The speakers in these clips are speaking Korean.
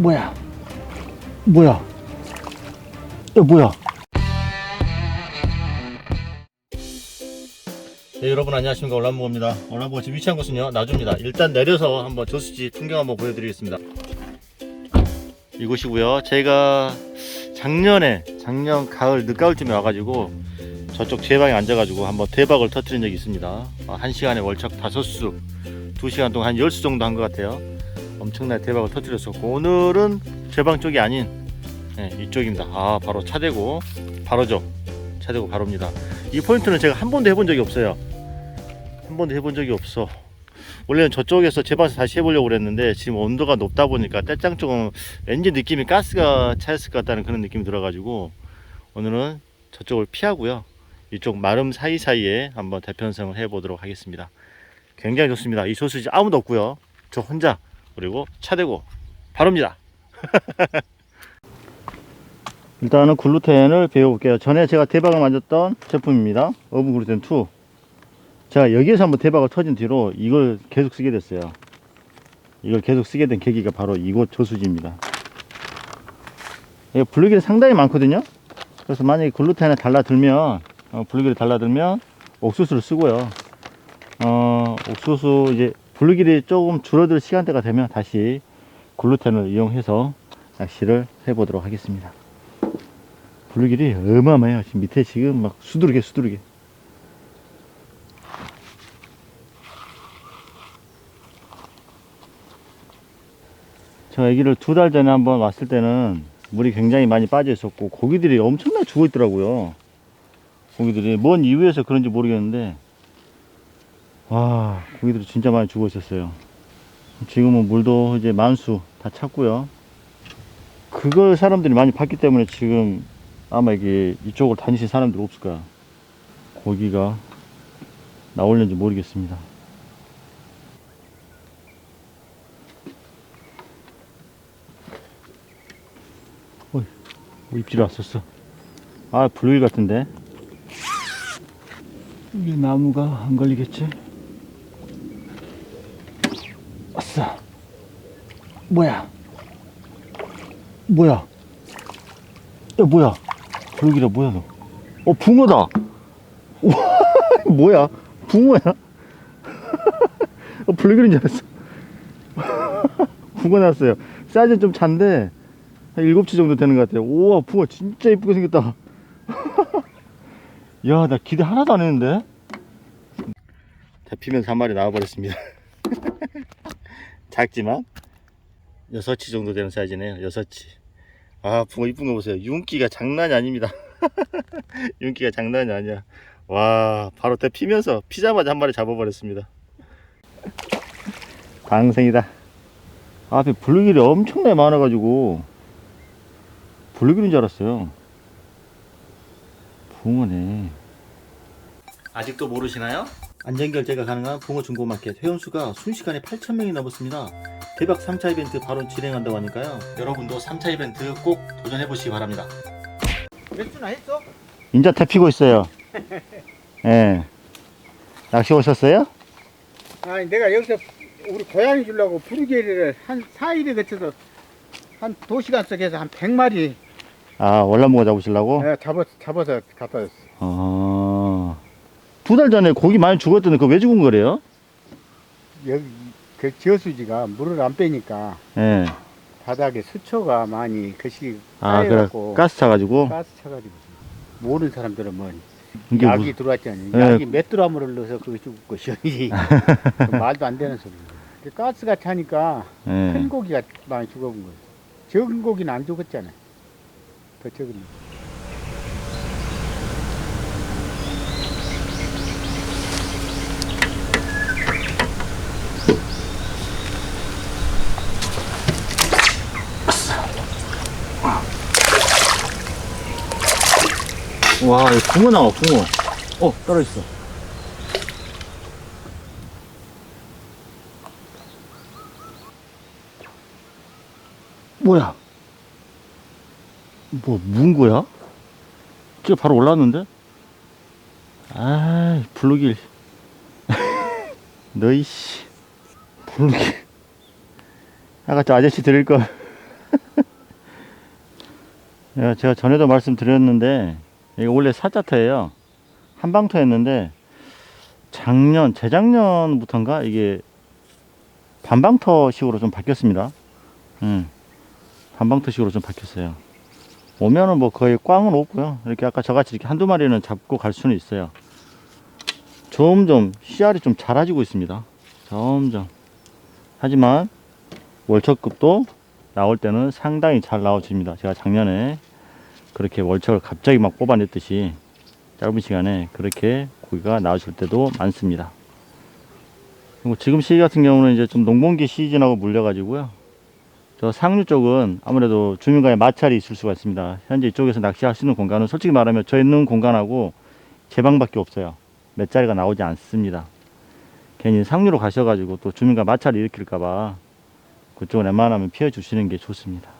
뭐야? 뭐야? 야, 뭐야? 네, 여러분 안녕하십니까? 올란보입니다. 올란보가 지금 위치한 곳은요 나주입니다. 일단 내려서 한번 저수지 풍경 한번 보여드리겠습니다. 이곳이고요. 제가 작년에 작년 가을 늦가을쯤에 와가지고 저쪽 제 방에 앉아가지고 한번 대박을 터트린 적이 있습니다. 아, 한 시간에 월척 다섯 수, 두 시간 동안 한 열 수 정도 한 것 같아요 엄청나게 대박을 터뜨렸었고 오늘은 제 방 쪽이 아닌 네, 이쪽입니다. 아 바로 차대고 바로죠. 차대고 바로입니다. 이 포인트는 제가 한 번도 해본 적이 없어요. 한 번도 해본 적이 없어. 원래는 저쪽에서 제 방에서 다시 해보려고 그랬는데 지금 온도가 높다 보니까 떼짱 쪽은 왠지 느낌이 가스가 차있을 것 같다는 그런 느낌이 들어가지고 오늘은 저쪽을 피하고요. 이쪽 마름 사이사이에 한번 대편성을 해보도록 하겠습니다. 굉장히 좋습니다. 이 소스지 아무도 없고요. 저 혼자 그리고 차대고 바로입니다. 일단은 글루텐을 배워볼게요. 전에 제가 대박을 맞았던 제품입니다. 어분 글루텐 2. 제가 여기에서 한번 대박을 터진 뒤로 이걸 계속 쓰게 됐어요. 이걸 계속 쓰게 된 계기가 바로 이곳 저수지입니다. 블루길이 상당히 많거든요. 그래서 만약에 글루텐을 달라들면, 어, 블루길이 달라들면 옥수수를 쓰고요. 어, 옥수수 이제 블루길이 조금 줄어들 시간대가 되면 다시 글루텐을 이용해서 낚시를 해보도록 하겠습니다. 블루길이 어마어마해요. 지금 밑에 지금 막 수두르게 수두르게. 저 애기를 두 달 전에 한번 왔을 때는 물이 굉장히 많이 빠져 있었고 고기들이 엄청나게 죽어 있더라고요. 고기들이 뭔 이유에서 그런지 모르겠는데 와 고기들이 진짜 많이 죽어 있었어요. 지금은 물도 이제 만수 다 찼고요. 그걸 사람들이 많이 봤기 때문에 지금 아마 이게 이쪽을 다니신 사람들 없을 거야. 고기가 나올는지 모르겠습니다. 어이, 뭐 입질 왔었어. 아 블루일 같은데? 이게 나무가 안 걸리겠지? 아싸. 뭐야? 뭐야? 야, 뭐야? 블루기라 뭐야, 너? 어, 붕어다! 우와, 뭐야? 붕어야? 어, 블루기인 줄 알았어. 붕어 났어요. 사이즈는 좀 잔데, 한 7치 정도 되는 것 같아요. 우와, 붕어 진짜 이쁘게 생겼다. 야, 나 기대 하나도 안 했는데? 대피면서 한 마리 나와버렸습니다. 작지만, 6치 정도 되는 사이즈네요. 6치. 아, 붕어 이쁜 거 보세요. 윤기가 장난이 아닙니다. 윤기가 장난이 아니야. 와, 바로 대 피면서 피자마자 한 마리 잡아버렸습니다. 방생이다. 앞에 블루길이 엄청나게 많아가지고, 블루길인 줄 알았어요. 붕어네. 아직도 모르시나요? 안전결제가 가능한 붕어 중고마켓 회원수가 순식간에 8,000명이 넘었습니다. 대박 3차 이벤트 바로 진행한다고 하니까요. 여러분도 3차 이벤트 꼭 도전해보시기 바랍니다. 맥주나 했어? 인자 대피고 있어요. 예. 낚시 오셨어요? 아니 내가 여기서 우리 고양이 주려고 부르게리를 한 4일에 거쳐서 한 2시간 속에서 한 100마리 아, 월남무가 잡으시려고? 내가 잡아, 잡아서 갖다 줬어 아. 두 달 전에 고기 많이 죽었던데 그거 왜 죽은 거래요? 여기 그 저수지가 물을 안 빼니까 예. 바닥에 수초가 많이 거시기 아, 그래. 쌓여갖고 가스 차가지고? 가스 차가지고 모르는 사람들은 뭐 이게 약이 무슨- 들어왔잖아요 예. 약이 메뚜라물을 넣어서 그거 죽을 것이니 그 말도 안 되는 소리 그 가스가 차니까 예. 큰 고기가 많이 죽어본 거예요 적은 고기는 안 죽었잖아요 더 적은 거. 와, 이거 붕어 나와, 붕어. 어, 떨어졌어. 뭐야? 뭐, 문 거야? 저 바로 올라왔는데? 아이, 블루길. 너이씨. 블루길. 아까 저 아저씨 드릴 걸. 예, 제가 전에도 말씀드렸는데 이게 원래 사자터예요. 한방터였는데 작년, 재작년부터인가 이게 반방터식으로 좀 바뀌었습니다. 음, 반방터식으로 좀 바뀌었어요. 오면은 뭐 거의 꽝은 없고요. 이렇게 아까 저같이 이렇게 한두 마리는 잡고 갈 수는 있어요. 점점 씨알이 좀 작아지고 있습니다. 점점. 하지만 월척급도 나올 때는 상당히 잘 나와줍니다. 제가 작년에 그렇게 월척을 갑자기 막 뽑아냈듯이 짧은 시간에 그렇게 고기가 나오실 때도 많습니다. 그리고 지금 시기 같은 경우는 이제 좀 농번기 시즌하고 물려가지고요. 저 상류 쪽은 아무래도 주민과의 마찰이 있을 수가 있습니다. 현재 이쪽에서 낚시할 수 있는 공간은 솔직히 말하면 저 있는 공간하고 제 방밖에 없어요. 몇 자리가 나오지 않습니다. 괜히 상류로 가셔가지고 또 주민과 마찰을 일으킬까봐 그쪽은 웬만하면 피해 주시는 게 좋습니다.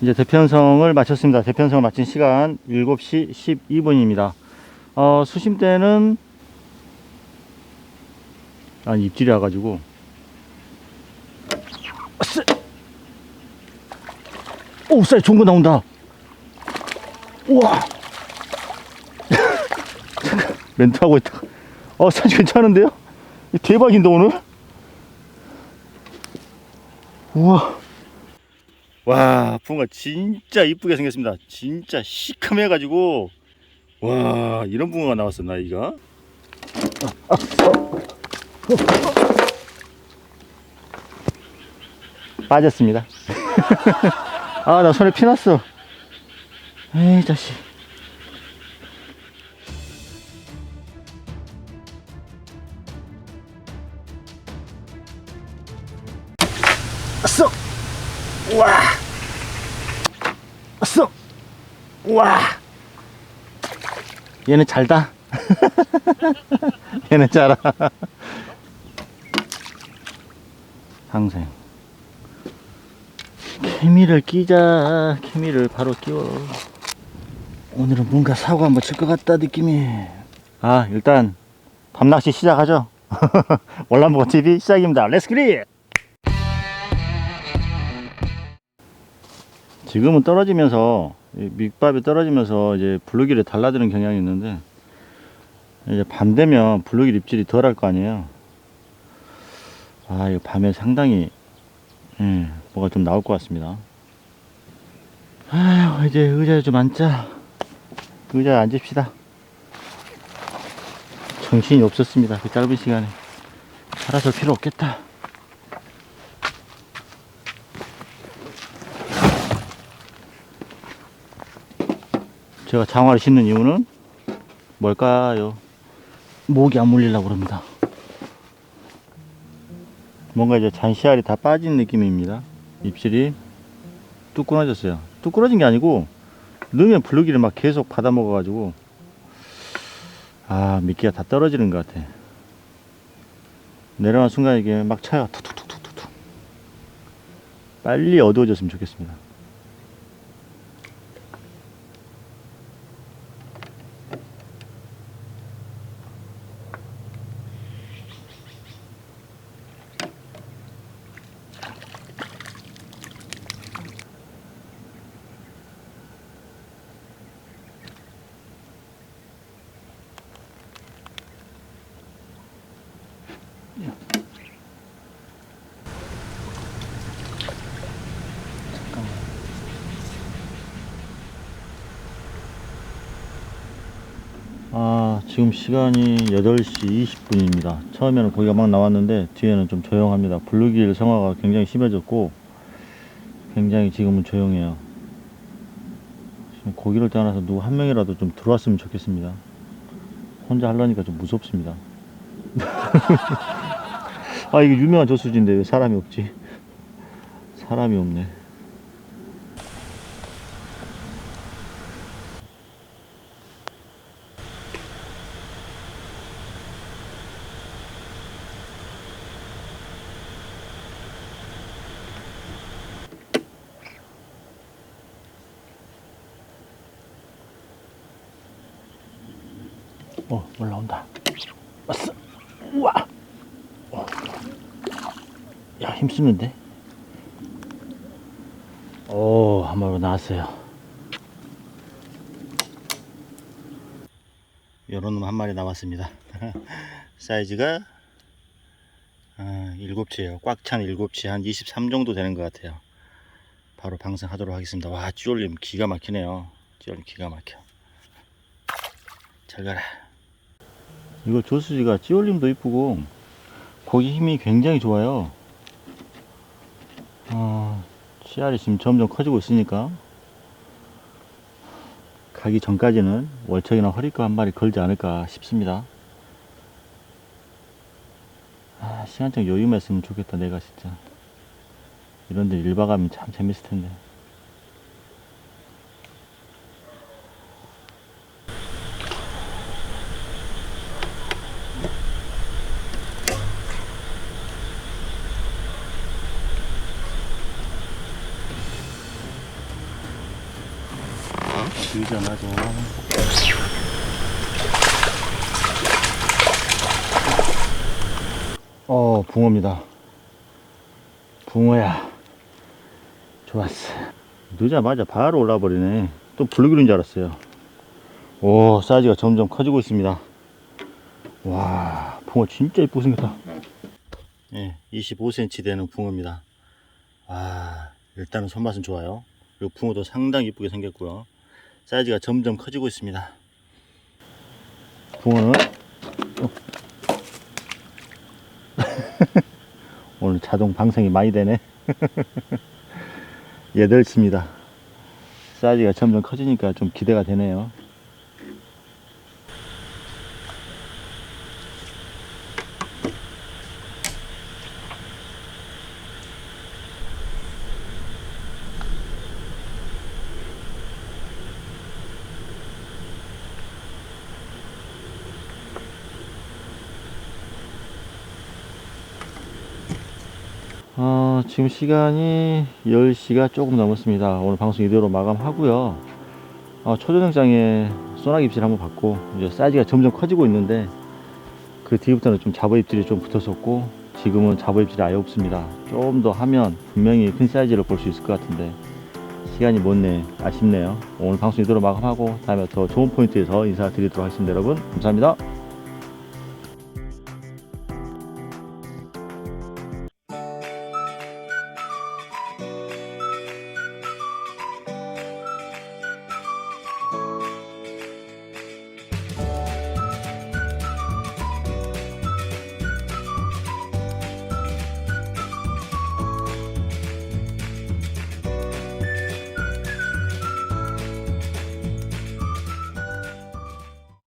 이제 대편성을 마쳤습니다. 대편성을 마친 시간 7시 12분입니다. 어, 수심 때는 아니 입질이 와가지고! 오, 쌀 좋은 거 나온다. 우와. 잠깐, 멘트 하고 있다. 어, 사실 괜찮은데요? 이 대박인데, 오늘? 우와. 와, 붕어가 진짜 이쁘게 생겼습니다. 진짜 시큼해 가지고. 와, 이런 붕어가 나왔었나, 이가? 빠졌습니다. 아, 나 손에 피났어. 에이, 자식. 썩! 와! 썩! 와! 얘는 잘다. 얘는 잘아. 항생. 케미를 끼자. 케미를 바로 끼워. 오늘은 뭔가 사고 한번 칠 것 같다 느낌이. 아 일단 밤낚시 시작하죠. 월남보고 TV 시작입니다. 렛츠 기릿! 지금은 떨어지면서 이 밑밥이 떨어지면서 이제 블루길에 달라드는 경향이 있는데 이제 밤 되면 블루길 입질이 덜 할 거 아니에요. 아 이거 밤에 상당히 예, 뭐가 좀 나올 것 같습니다. 아휴 이제 의자에 좀 앉자. 의자에 앉읍시다. 정신이 없었습니다. 그 짧은 시간에. 살아설 필요 없겠다. 제가 장화를 신는 이유는 뭘까요? 목이 안 물리려고 그럽니다. 뭔가 이제 잔시알이 다 빠진 느낌입니다. 입질이 뚝 끊어졌어요. 뚝 끊어진 게 아니고 넣으면 블루기를 막 계속 받아 먹어가지고 아 미끼가 다 떨어지는 것 같아. 내려가는 순간 이게 막 차요. 툭툭툭툭툭. 빨리 어두워졌으면 좋겠습니다. 아, 지금 시간이 8시 20분입니다. 처음에는 고기가 막 나왔는데 뒤에는 좀 조용합니다. 블루길 성화가 굉장히 심해졌고 굉장히 지금은 조용해요. 지금 고기를 떠나서 누구 한 명이라도 좀 들어왔으면 좋겠습니다. 혼자 하려니까 좀 무섭습니다. 아, 이게 유명한 저수지인데 왜 사람이 없지? 사람이 없네. 어, 올라온다. 왔어. 우와. 어. 야, 힘쓰는데? 오, 한 마리 나왔어요. 요런 놈 한 마리 남았습니다. 사이즈가 아, 일곱치예요. 꽉찬 일곱치 한 23 정도 되는 것 같아요. 바로 방생하도록 하겠습니다. 와, 찌올림 기가 막히네요. 찌올림 기가 막혀. 잘 가라. 이거 조수지가 찌올림도 이쁘고 고기 힘이 굉장히 좋아요. 어, 씨알이 지금 점점 커지고 있으니까 가기 전까지는 월척이나 허리뼈 한 마리 걸지 않을까 싶습니다. 아, 시간적 여유만 있으면 좋겠다, 내가 진짜. 이런 데 일박 하면 참 재밌을 텐데. 길잖아죠. 어, 붕어입니다. 붕어야. 좋았어. 늦자마자 바로 올라 버리네. 또 블루그린 줄 알았어요. 오, 사이즈가 점점 커지고 있습니다. 와, 붕어 진짜 이쁘게 생겼다. 예, 25cm 되는 붕어입니다. 와, 일단은 손맛은 좋아요. 그리고 붕어도 상당히 이쁘게 생겼고요. 사이즈가 점점 커지고 있습니다. 붕어는 어. 오늘 자동 방생이 많이 되네. 여덟치입니다. 사이즈가 점점 커지니까 좀 기대가 되네요. 어, 지금 시간이 10시가 조금 넘었습니다. 오늘 방송 이대로 마감하고요. 어, 초저녁장에 소나기 입질 한번 받고 이제 사이즈가 점점 커지고 있는데 그 뒤부터는 좀 잡어 입질이 좀 붙었었고 지금은 잡어 입질이 아예 없습니다. 좀 더 하면 분명히 큰 사이즈를 볼 수 있을 것 같은데 시간이 못네 아쉽네요. 오늘 방송 이대로 마감하고 다음에 더 좋은 포인트에서 인사드리도록 하겠습니다. 여러분 감사합니다.